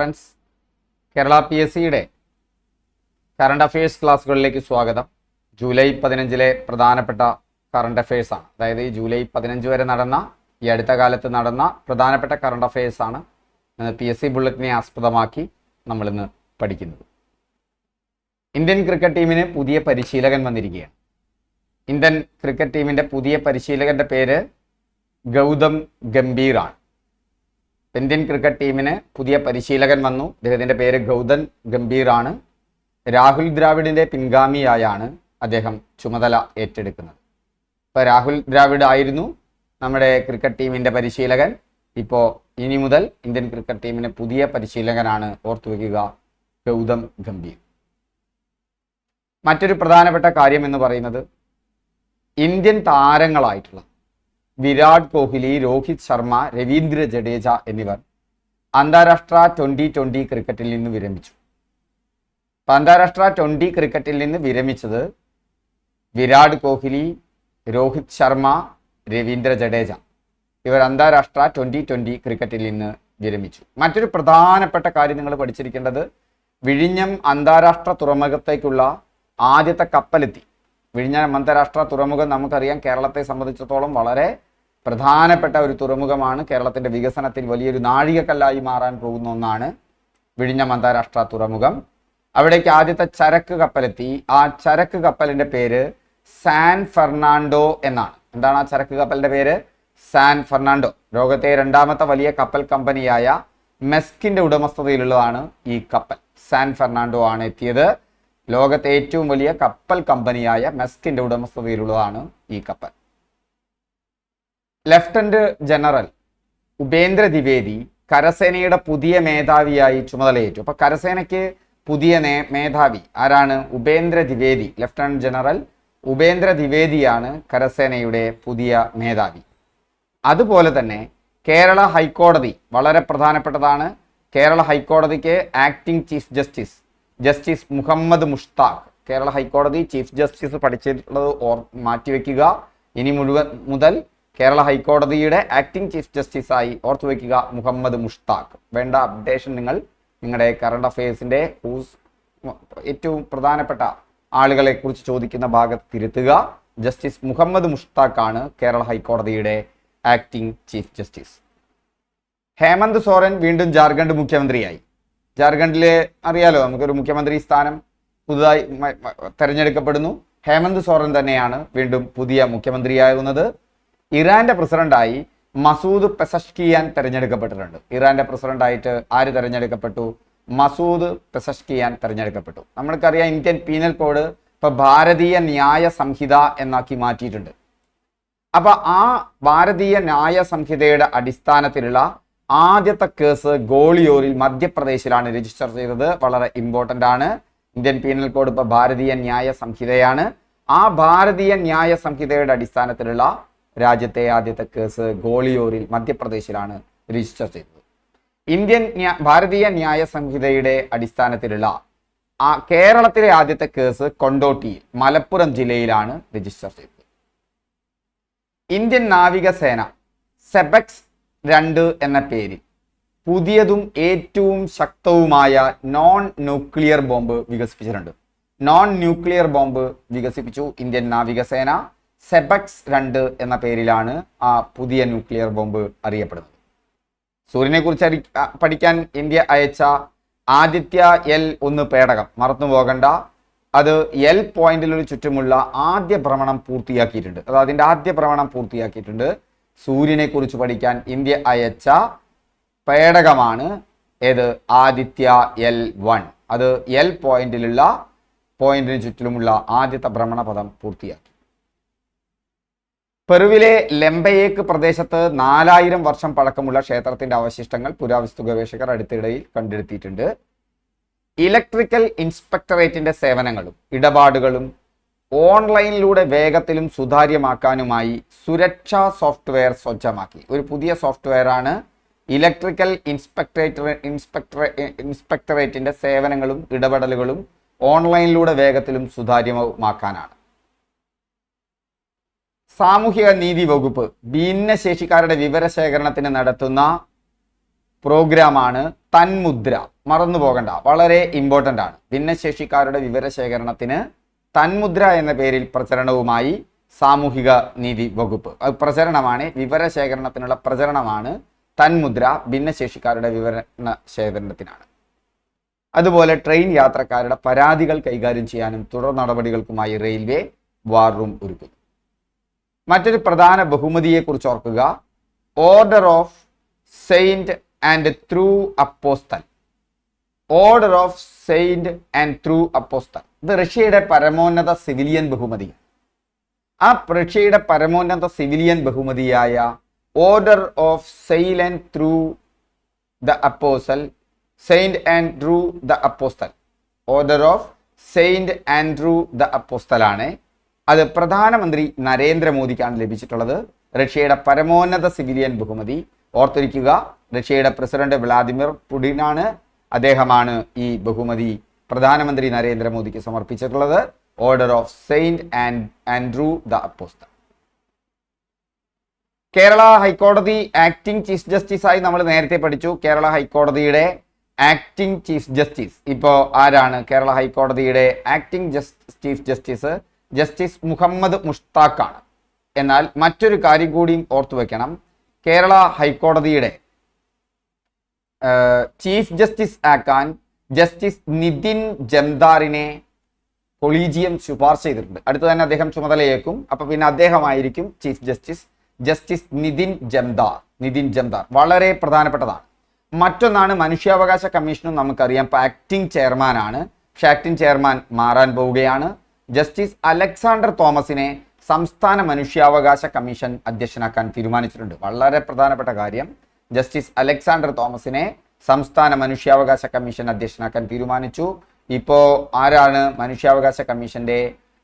Friends Kerala P S സിയുടെ current affairs ക്ലാസ്സുകളിലേക്ക് സ്വാഗതം. ജൂലൈ പതിനഞ്ചിലെ പ്രധാനപ്പെട്ട കറണ്ട് ആണ്. അതായത് ഈ ജൂലൈ പതിനഞ്ച് വരെ നടന്ന ഈ അടുത്ത കാലത്ത് നടന്ന പ്രധാനപ്പെട്ട കറണ്ട് അഫയേഴ്സ് ആണ് പി എസ് സി ബുള്ളറ്റിനെ ആസ്പദമാക്കി നമ്മളിന്ന് പഠിക്കുന്നത്. ഇന്ത്യൻ ക്രിക്കറ്റ് ടീമിന് പുതിയ പരിശീലകൻ വന്നിരിക്കുകയാണ്. ഇന്ത്യൻ ക്രിക്കറ്റ് ടീമിന്റെ പുതിയ പരിശീലകന്റെ പേര് ഗൗതം ഗംഭീറാണ്. ഇന്ത്യൻ ക്രിക്കറ്റ് ടീമിന് പുതിയ പരിശീലകൻ വന്നു. അദ്ദേഹത്തിന്റെ പേര് ഗൗതം ഗംഭീറാണ്. രാഹുൽ ദ്രാവിഡിന്റെ പിൻഗാമിയായാണ് അദ്ദേഹം ചുമതല ഏറ്റെടുക്കുന്നത്. ഇപ്പോൾ രാഹുൽ ദ്രാവിഡ് ആയിരുന്നു നമ്മുടെ ക്രിക്കറ്റ് ടീമിന്റെ പരിശീലകൻ. ഇപ്പോൾ ഇനി മുതൽ ഇന്ത്യൻ ക്രിക്കറ്റ് ടീമിന് പുതിയ പരിശീലകനാണ് ഓർത്തുവെക്കുക ഗൗതം ഗംഭീർ. മറ്റൊരു പ്രധാനപ്പെട്ട കാര്യം എന്ന് പറയുന്നത് ഇന്ത്യൻ താരങ്ങളായിട്ടുള്ള വിരാട് കോഹ്ലി രോഹിത് ശർമ്മ രവീന്ദ്ര ജഡേജ എന്നിവർ അന്താരാഷ്ട്ര ട്വന്റി ട്വന്റി ക്രിക്കറ്റിൽ നിന്ന് വിരമിച്ചു. അന്താരാഷ്ട്ര ട്വന്റി ക്രിക്കറ്റിൽ നിന്ന് വിരമിച്ചത് വിരാട് കോഹ്ലി രോഹിത് ശർമ്മ രവീന്ദ്ര ജഡേജ. ഇവർ അന്താരാഷ്ട്ര ട്വന്റി ട്വന്റി ക്രിക്കറ്റിൽ നിന്ന് വിരമിച്ചു. മറ്റൊരു പ്രധാനപ്പെട്ട കാര്യം നിങ്ങൾ പഠിച്ചിരിക്കേണ്ടത് വിഴിഞ്ഞം അന്താരാഷ്ട്ര തുറമുഖത്തേക്കുള്ള ആദ്യത്തെ കപ്പലെത്തി. വിഴിഞ്ഞം അന്താരാഷ്ട്ര തുറമുഖം നമുക്കറിയാം കേരളത്തെ സംബന്ധിച്ചിടത്തോളം വളരെ പ്രധാനപ്പെട്ട ഒരു തുറമുഖമാണ് കേരളത്തിന്റെ വികസനത്തിൽ വലിയൊരു നാഴികക്കല്ലായി മാറാൻ പോകുന്ന ഒന്നാണ് വിഴിഞ്ഞം അന്താരാഷ്ട്ര തുറമുഖം. അവിടേക്ക് ആദ്യത്തെ ചരക്ക് കപ്പലെത്തി. ആ ചരക്ക് കപ്പലിന്റെ പേര് സാൻ ഫെർണാണ്ടോ എന്നാണ്. എന്താണ് ആ ചരക്ക് കപ്പലിന്റെ പേര്? San Fernando. ലോകത്തെ രണ്ടാമത്തെ വലിയ കപ്പൽ കമ്പനിയായ മെസ്കിന്റെ ഉടമസ്ഥതയിലുള്ളതാണ് ഈ കപ്പൽ. സാൻ ഫെർണാണ്ടോ ആണ് എത്തിയത്. ലോകത്തെ ഏറ്റവും വലിയ കപ്പൽ കമ്പനിയായ മെസ്കിന്റെ ഉടമസ്ഥതയിലുള്ളതാണ് ഈ കപ്പൽ. ലഫ്റ്റനന്റ് ജനറൽ ഉപേന്ദ്ര ദ്വിവേദി കരസേനയുടെ പുതിയ മേധാവിയായി ചുമതലയേറ്റു. അപ്പൊ കരസേനയ്ക്ക് പുതിയ നേ- മേധാവി ആരാണ്? ഉപേന്ദ്ര ദ്വിവേദി ലഫ്റ്റനന്റ് ജനറൽ ഉപേന്ദ്ര ദ്വിവേദിയാണ് കരസേനയുടെ പുതിയ മേധാവി. അതുപോലെ തന്നെ കേരള ഹൈക്കോടതി വളരെ പ്രധാനപ്പെട്ടതാണ്. Kerala ഹൈക്കോടതിക്ക് acting chief justice justice Muhammad Mushtaq. Kerala high court chief justice പഠിച്ചിട്ടുള്ളത് ഓർ മാറ്റിവെക്കുക. ഇനി മുഴുവൻ മുതൽ കേരള ഹൈക്കോടതിയുടെ ആക്ടിംഗ് ചീഫ് ജസ്റ്റിസായി ഓർത്തു വെക്കുക മുഹമ്മദ് മുഷ്താഖ്. വേണ്ട അപ്ഡേഷൻ നിങ്ങൾ നിങ്ങളുടെ കറണ്ട് അഫയേഴ്സിന്റെ ഹൂസ് ഏറ്റവും പ്രധാനപ്പെട്ട ആളുകളെ കുറിച്ച് ചോദിക്കുന്ന ഭാഗത്ത് തിരുത്തുക. ജസ്റ്റിസ് മുഹമ്മദ് മുഷ്താഖാണ് കേരള ഹൈക്കോടതിയുടെ acting chief justice. Hemant Soren വീണ്ടും ജാർഖണ്ഡ് മുഖ്യമന്ത്രിയായി. ജാർഖണ്ഡിലെ അറിയാലോ നമുക്കൊരു മുഖ്യമന്ത്രി സ്ഥാനം പുതുതായി തെരഞ്ഞെടുക്കപ്പെടുന്നു. ഹേമന്ത് സോറൻ തന്നെയാണ് വീണ്ടും പുതിയ മുഖ്യമന്ത്രിയാകുന്നത്. ഇറാന്റെ പ്രസിഡന്റായി മസൂദ് പെസഷ്കിയാൻ തെരഞ്ഞെടുക്കപ്പെട്ടിട്ടുണ്ട്. ഇറാന്റെ പ്രസിഡന്റായിട്ട് ആര് തെരഞ്ഞെടുക്കപ്പെട്ടു? മസൂദ് പെസഷ്കിയാൻ തെരഞ്ഞെടുക്കപ്പെട്ടു. നമ്മൾക്കറിയാം ഇന്ത്യൻ പീനൽ കോഡ് ഇപ്പൊ ഭാരതീയ ന്യായ സംഹിത എന്നാക്കി മാറ്റിയിട്ടുണ്ട്. അപ്പൊ ആ ഭാരതീയ ന്യായ സംഹിതയുടെ അടിസ്ഥാനത്തിലുള്ള ആദ്യത്തെ കേസ് ഗോളിയോറിൽ മധ്യപ്രദേശിലാണ് രജിസ്റ്റർ ചെയ്തത്. വളരെ ഇമ്പോർട്ടന്റ് ആണ്. ഇന്ത്യൻ പീനൽ കോഡ് ഇപ്പൊ ഭാരതീയ ന്യായ സംഹിതയാണ്. ആ ഭാരതീയ ന്യായ സംഹിതയുടെ അടിസ്ഥാനത്തിലുള്ള രാജ്യത്തെ ആദ്യത്തെ കേസ് ഗോളിയോറിൽ മധ്യപ്രദേശിലാണ് രജിസ്റ്റർ ചെയ്തത്. ഇന്ത്യൻ ഭാരതീയ ന്യായ സംഹിതയുടെ അടിസ്ഥാനത്തിലുള്ള ആ കേരളത്തിലെ ആദ്യത്തെ കേസ് കൊണ്ടോട്ടിയിൽ മലപ്പുറം ജില്ലയിലാണ് രജിസ്റ്റർ ചെയ്തത്. ഇന്ത്യൻ നാവികസേന സെബക്സ് രണ്ട് എന്ന പേരിൽ പുതിയതും ഏറ്റവും ശക്തവുമായ നോൺ ന്യൂക്ലിയർ ബോംബ് വികസിപ്പിച്ചിട്ടുണ്ട്. നോൺ ന്യൂക്ലിയർ ബോംബ് വികസിപ്പിച്ചു ഇന്ത്യൻ നാവികസേന. സെബക്സ് രണ്ട് എന്ന പേരിലാണ് ആ പുതിയ ന്യൂക്ലിയർ ബോംബ് അറിയപ്പെടുന്നത്. സൂര്യനെക്കുറിച്ച് പഠിക്കാൻ ഇന്ത്യ അയച്ച ആദിത്യ എൽ ഒന്ന് പേടകം മറന്നു പോകണ്ട. അത് എൽ പോയിന്റിലൊരു ചുറ്റുമുള്ള ആദ്യ ഭ്രമണം പൂർത്തിയാക്കിയിട്ടുണ്ട്. അത് അതിന്റെ ആദ്യ ഭ്രമണം പൂർത്തിയാക്കിയിട്ടുണ്ട്. സൂര്യനെക്കുറിച്ച് പഠിക്കാൻ ഇന്ത്യ അയച്ച പേടകമാണ് ഏത്? Aditya L one. അത് എൽ പോയിന്റിലുള്ള പോയിന്റിന് ചുറ്റിലുമുള്ള ആദ്യത്തെ ഭ്രമണപഥം പൂർത്തിയാക്കി. പെറുവിലെ ലെമ്പയേക്ക് പ്രദേശത്ത് നാലായിരം വർഷം പഴക്കമുള്ള ക്ഷേത്രത്തിന്റെ അവശിഷ്ടങ്ങൾ പുരാവസ്തു ഗവേഷകർ അടുത്തിടയിൽ കണ്ടെടുത്തിയിട്ടുണ്ട്. ഇലക്ട്രിക്കൽ ഇൻസ്പെക്ടറേറ്റിന്റെ സേവനങ്ങളും ഇടപാടുകളും ഓൺലൈനിലൂടെ വേഗത്തിലും സുതാര്യമാക്കാനുമായി സുരക്ഷാ സോഫ്റ്റ്വെയർ സജ്ജമാക്കി ഒരു പുതിയ സോഫ്റ്റ്വെയർ ആണ് ഇലക്ട്രിക്കൽ ഇൻസ്പെക്ടറേറ്റ് ഇൻസ്പെക്ടറേ ഇൻസ്പെക്ടറേറ്റിന്റെ സേവനങ്ങളും ഇടപെടലുകളും ഓൺലൈനിലൂടെ വേഗത്തിലും സുതാര്യമാക്കാനാണ്. സാമൂഹിക നീതി വകുപ്പ് ഭിന്നശേഷിക്കാരുടെ വിവരശേഖരണത്തിന് നടത്തുന്ന പ്രോഗ്രാമാണ് തന്മുദ്ര. മറന്നു പോകണ്ട വളരെ ഇമ്പോർട്ടന്റ് ആണ്. ഭിന്നശേഷിക്കാരുടെ വിവരശേഖരണത്തിന് തന്മുദ്ര എന്ന പേരിൽ പ്രചരണവുമായി സാമൂഹിക നീതി വകുപ്പ്. പ്രചരണമാണ് വിവരശേഖരണത്തിനുള്ള പ്രചരണമാണ് തന്മുദ്ര ഭിന്നശേഷിക്കാരുടെ വിവരണ ശേഖരണത്തിനാണ് അതുപോലെ ട്രെയിൻ യാത്രക്കാരുടെ പരാതികൾ കൈകാര്യം ചെയ്യാനും തുടർ നടപടികൾക്കുമായി റെയിൽവേ വാർ റൂം ഒരുക്കുന്നു. മറ്റൊരു പ്രധാന ബഹുമതിയെക്കുറിച്ച് ഓർക്കുക. Order of Saint Andrew apostle order of Saint Andrew apostle ഇത് റഷ്യയുടെ പരമോന്നത സിവിലിയൻ ബഹുമതി ആ റഷ്യയുടെ പരമോന്നത സിവിലിയൻ ബഹുമതിയായ order of sale Andrew the apostle Saint Andrew the apostle order of Saint Andrew the apostle ആണ്. അത് പ്രധാനമന്ത്രി നരേന്ദ്രമോദിക്കാണ് ലഭിച്ചിട്ടുള്ളത്. റഷ്യയുടെ പരമോന്നത സിവിലിയൻ ബഹുമതി. ഓർത്തിരിക്കുക റഷ്യയുടെ പ്രസിഡന്റ് വ്ളാദിമിർ പുടിനാണ് അദ്ദേഹമാണ് ഈ ബഹുമതി പ്രധാനമന്ത്രി നരേന്ദ്രമോദിക്ക് സമർപ്പിച്ചിട്ടുള്ളത്. Order of Saint and Andrew the apostle Kerala high court acting chief justice ആയി നമ്മൾ നേരത്തെ പഠിച്ചു. കേരള ഹൈക്കോടതിയുടെ ആക്ടിംഗ് ചീഫ് ജസ്റ്റിസ്. ഇപ്പോ ആരാണ് കേരള ഹൈക്കോടതിയുടെ acting chief justice? Justice Muhammad മുഷ്താഖാണ്. എന്നാൽ മറ്റൊരു കാര്യം കൂടിയും ഓർത്തു വെക്കണം. കേരള ഹൈക്കോടതിയുടെ ചീഫ് ജസ്റ്റിസ് ആക്കാൻ ജസ്റ്റിസ് നിതിൻ ജംദാറിനെ കൊളീജിയം ശുപാർശ ചെയ്തിട്ടുണ്ട്. അടുത്ത് തന്നെ അദ്ദേഹം ചുമതലയേക്കും അപ്പൊ പിന്നെ അദ്ദേഹമായിരിക്കും chief justice justice Nitin Jamdar Nitin Jamdar. വളരെ പ്രധാനപ്പെട്ടതാണ്. മറ്റൊന്നാണ് മനുഷ്യാവകാശ കമ്മീഷനും നമുക്കറിയാം. ഇപ്പൊ ആക്ടിംഗ് ചെയർമാനാണ് പക്ഷെ ആക്ടിംഗ് ചെയർമാൻ മാറാൻ പോവുകയാണ്. ജസ്റ്റിസ് അലക്സാണ്ടർ തോമസിനെ സംസ്ഥാന മനുഷ്യാവകാശ കമ്മീഷൻ അധ്യക്ഷനാക്കാൻ തീരുമാനിച്ചിട്ടുണ്ട്. വളരെ പ്രധാനപ്പെട്ട കാര്യം ജസ്റ്റിസ് അലക്സാണ്ടർ തോമസിനെ സംസ്ഥാന മനുഷ്യാവകാശ കമ്മീഷൻ അധ്യക്ഷനാക്കാൻ തീരുമാനിച്ചു. ഇപ്പോൾ ആരാണ് മനുഷ്യാവകാശ കമ്മീഷന്റെ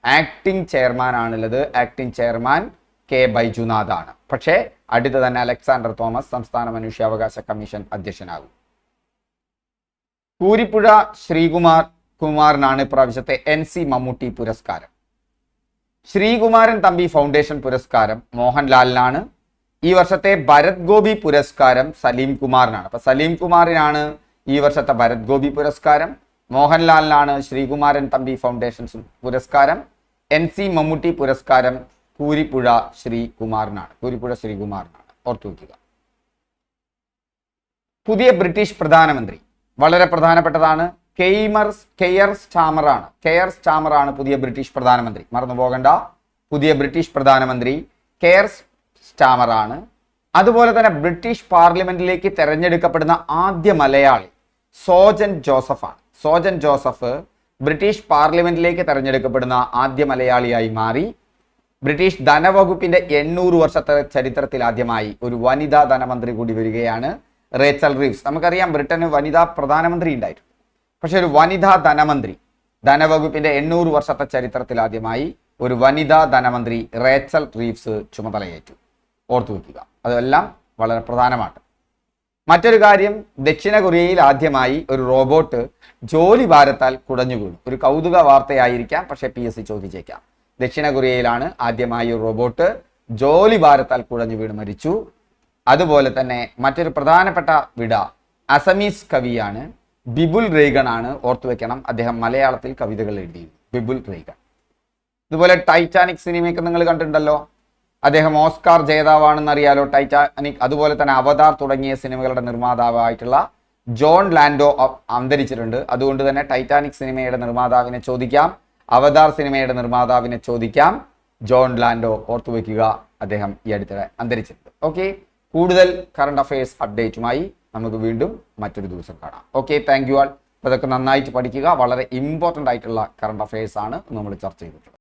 ആക്ടിംഗ് ചെയർമാൻ ആണുള്ളത് ആക്ടിംഗ് ചെയർമാൻ കെ ബൈജുനാഥ് ആണ് പക്ഷേ അടുത്ത് തന്നെ അലക്സാണ്ടർ തോമസ് സംസ്ഥാന മനുഷ്യാവകാശ കമ്മീഷൻ അധ്യക്ഷനാകും. കൂരിപ്പുഴ ശ്രീകുമാർ കുമാറിനാണ് ഇപ്രാവശ്യത്തെ എൻ സി മമ്മൂട്ടി പുരസ്കാരം. ശ്രീകുമാരൻ തമ്പി ഫൗണ്ടേഷൻ പുരസ്കാരം മോഹൻലാലിനാണ്. ഈ വർഷത്തെ ഭരത് ഗോപി പുരസ്കാരം സലീം കുമാറിനാണ്. അപ്പൊ സലീം കുമാറിനാണ് ഈ വർഷത്തെ ഭരത് ഗോപി പുരസ്കാരം. മോഹൻലാലിനാണ് ശ്രീകുമാരൻ തമ്പി ഫൗണ്ടേഷൻ പുരസ്കാരം. എൻ സി മമ്മൂട്ടി പുരസ്കാരം കൂരിപ്പുഴ ശ്രീകുമാറിനാണ്. കൂരിപ്പുഴ ശ്രീകുമാറിനാണ്. ഓർത്തു വയ്ക്കുക. പുതിയ ബ്രിട്ടീഷ് പ്രധാനമന്ത്രി വളരെ പ്രധാനപ്പെട്ടതാണ്. കെയ്മർ കെയർ സ്റ്റാമറാണ് കെയർ സ്റ്റാമറാണ് പുതിയ ബ്രിട്ടീഷ് പ്രധാനമന്ത്രി. മറന്നു പോകണ്ട പുതിയ ബ്രിട്ടീഷ് പ്രധാനമന്ത്രി കെയർ സ്റ്റാമറാണ് അതുപോലെ തന്നെ ബ്രിട്ടീഷ് പാർലമെന്റിലേക്ക് തെരഞ്ഞെടുക്കപ്പെടുന്ന ആദ്യ മലയാളി സോജൻ ജോസഫാണ്. സോജൻ ജോസഫ് ബ്രിട്ടീഷ് പാർലമെന്റിലേക്ക് തെരഞ്ഞെടുക്കപ്പെടുന്ന ആദ്യ മലയാളിയായി മാറി. ബ്രിട്ടീഷ് ധനവകുപ്പിന്റെ എണ്ണൂറ് വർഷത്തെ ചരിത്രത്തിൽ ആദ്യമായി ഒരു വനിതാ ധനമന്ത്രി കൂടി വരികയാണ് റേച്ചൽ റീവ്സ്. നമുക്കറിയാം ബ്രിട്ടന് വനിതാ പ്രധാനമന്ത്രി ഉണ്ടായിരുന്നു. പക്ഷെ ഒരു വനിതാ ധനമന്ത്രി ധനവകുപ്പിന്റെ എണ്ണൂറ് വർഷത്തെ ചരിത്രത്തിൽ ആദ്യമായി ഒരു വനിതാ ധനമന്ത്രി റേച്ചൽ റീഫ്സ് ചുമതലയേറ്റു. ഓർത്തു വയ്ക്കുക അതെല്ലാം വളരെ പ്രധാനമാണ്. മറ്റൊരു കാര്യം ദക്ഷിണ കൊറിയയിൽ ആദ്യമായി ഒരു റോബോട്ട് ജോലി ഭാരത്താൽ കുടഞ്ഞു വീണു. ഒരു കൗതുക വാർത്തയായിരിക്കാം പക്ഷേ പി എസ് സി ചോദിച്ചേക്കാം. ദക്ഷിണ കൊറിയയിലാണ് ആദ്യമായി ഒരു റോബോട്ട് ജോലി ഭാരത്താൽ കുടഞ്ഞു വീണ് മരിച്ചു. അതുപോലെ തന്നെ മറ്റൊരു പ്രധാനപ്പെട്ട വിട അസമീസ് കവിയാണ് ബിബുൽ റേഗൺ ആണ് ഓർത്തു വെക്കണം. അദ്ദേഹം മലയാളത്തിൽ കവിതകൾ എഴുതി. ബിബുൽ റേഗൺ ഇതുപോലെ ടൈറ്റാനിക് സിനിമയൊക്കെ നിങ്ങൾ കണ്ടിട്ടുണ്ടല്ലോ. അദ്ദേഹം ഓസ്കാർ ജേതാവാണെന്ന് അറിയാലോ ടൈറ്റാനിക്. അതുപോലെ തന്നെ അവതാർ തുടങ്ങിയ സിനിമകളുടെ നിർമ്മാതാവായിട്ടുള്ള ജോൺ ലാൻഡോ അന്തരിച്ചിട്ടുണ്ട്. അതുകൊണ്ട് തന്നെ ടൈറ്റാനിക് സിനിമയുടെ നിർമ്മാതാവിനെ ചോദിക്കാം. അവതാർ സിനിമയുടെ നിർമ്മാതാവിനെ ചോദിക്കാം. ജോൺ ലാൻഡോ ഓർത്തു വയ്ക്കുക അദ്ദേഹം ഈ അടുത്തിടെ അന്തരിച്ചിട്ടുണ്ട്. ഓക്കെ? കൂടുതൽ കറണ്ട് അഫയേഴ്സ് അപ്ഡേറ്റുമായി നമുക്ക് വീണ്ടും മറ്റൊരു ദിവസം കാണാം. ഓക്കെ താങ്ക് യു ആൾ അപ്പോൾ ഇതൊക്കെ നന്നായിട്ട് പഠിക്കുക. വളരെ ഇമ്പോർട്ടന്റ് ആയിട്ടുള്ള കറണ്ട് അഫയേഴ്സ് ആണ് നമ്മൾ ചർച്ച ചെയ്തിട്ടുള്ളത്.